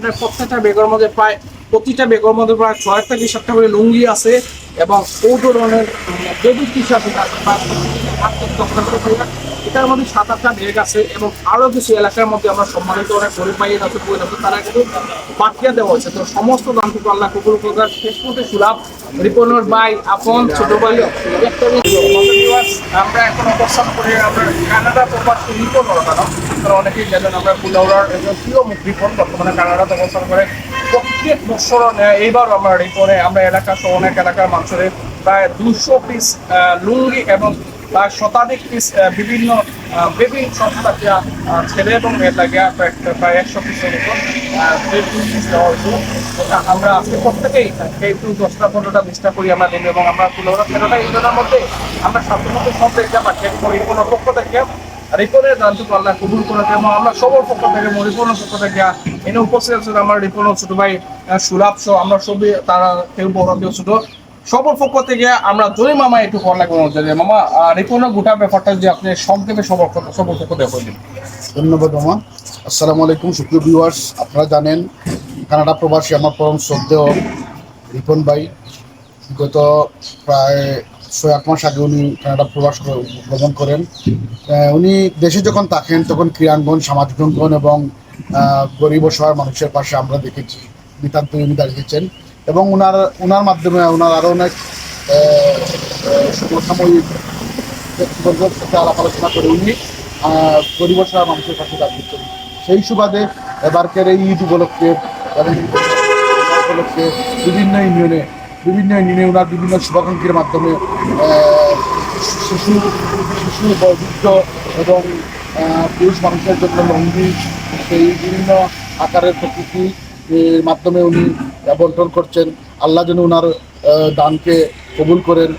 আপনার প্রত্যেকটা বেগের মধ্যে প্রায় প্রতিটা বেগের মধ্যে প্রায় ছয় থেকে সাতটা করে লুঙ্গি আছে। এবং কৌটো ধরনের বেবি টি শার্ট এটার মধ্যে সাত আটটা বেগ আছে এবং আরও কিছু এলাকার মধ্যে আমরা সম্মানিত অনেক গরিব ভাইয়ের আছে তারা কিন্তু বাকিয়া দেওয়া হচ্ছে তো সমস্ত দামটুকু আল্লাহ কুকুর করার শেষ মধ্যে সুলাভ রিপনের ভাই, আপন, ছোট ভাই আমরা এখন অবস্থান করি আমরা কানাডা প্রবাসী রিপন অনেকেই জানেন আমরা কুলাউড়ার একজন প্রিয় রিপন, বর্তমানে কানাডাতে অবস্থান করে। প্রত্যেক বছর এইবার আমরা রিপনে আমরা এলাকা সহ অনেক এলাকার মানুষের প্রায় দুশো পিস লুঙ্গি এবং প্রায় শতাধিক পিস বিভিন্ন বেবি সংস্থাকে ছেলে এবং লাগে, প্রায় একশো পিসের পিস দেওয়া আমরা আজকে প্রত্যেকেই একটু দশটা, পনেরোটা বিশটা করি, আমরা নেব এবং আমরা পুরোটা তেরোটা ইউনিয়নের মধ্যে আমরা সাধারণত সব পাঠিয়ে করি কোনো পক্ষ থেকে রিপনের দানটুকু আল্লাহ কবুল করে দেয় এবং আমরা সবার পক্ষ থেকে রিপনের পক্ষ থেকে এনে উপস্থিত আছে আমার রিপনের ছোট ভাই সুলাভ সহ আমরা সবই তারা কেউ বড় ছোট। সবার পক্ষ থেকে আমরা জয় মামা একটু কর লাগবে আমাদের যে মামা আহ, রিপনের গোটা ব্যাপারটা যে আপনি সংক্ষেপে সবার সবার পক্ষ থেকে ধন্যবাদ মামা। আসসালামু আলাইকুম সুপ্রিয় ভিউয়ার্স আপনারা জানেন কানাডা প্রবাসী আমার পরম শ্রদ্ধেয় রিপন ভাই। গত প্রায় ছয় আট মাস আগে উনি কানাডা প্রবাস ভ্রমণ করেন। উনি দেশে যখন থাকেন তখন ক্রিয়াঙ্গন সামাজিক অঙ্গন এবং গরিব অসহায় মানুষের পাশে আমরা দেখেছি, নিতান্ত উনি দাঁড়িয়েছেন এবং ওনার ওনার মাধ্যমে ওনার আরও অনেক সমসাময়িক ব্যক্তিবর্গের সাথে আলাপ আলোচনা করে উনি গরিব অসহায় মানুষের পাশে দাঁড়িয়েছেন। সেই সুবাদে এবারকের এই ঈদ উপলক্ষে উপলক্ষে বিভিন্ন ইউনিয়নে বিভিন্ন ইউনিয়নে ওনার বিভিন্ন শুভাকাঙ্ক্ষীর মাধ্যমে শিশু শিশু, বৃদ্ধ এবং পুরুষ মানুষের জন্য লঙ্গি সেই বিভিন্ন আকারের প্রকৃতি মাধ্যমে উনি বন্টন করছেন। আল্লাহ যেন ওনার দানকে কবুল করেন।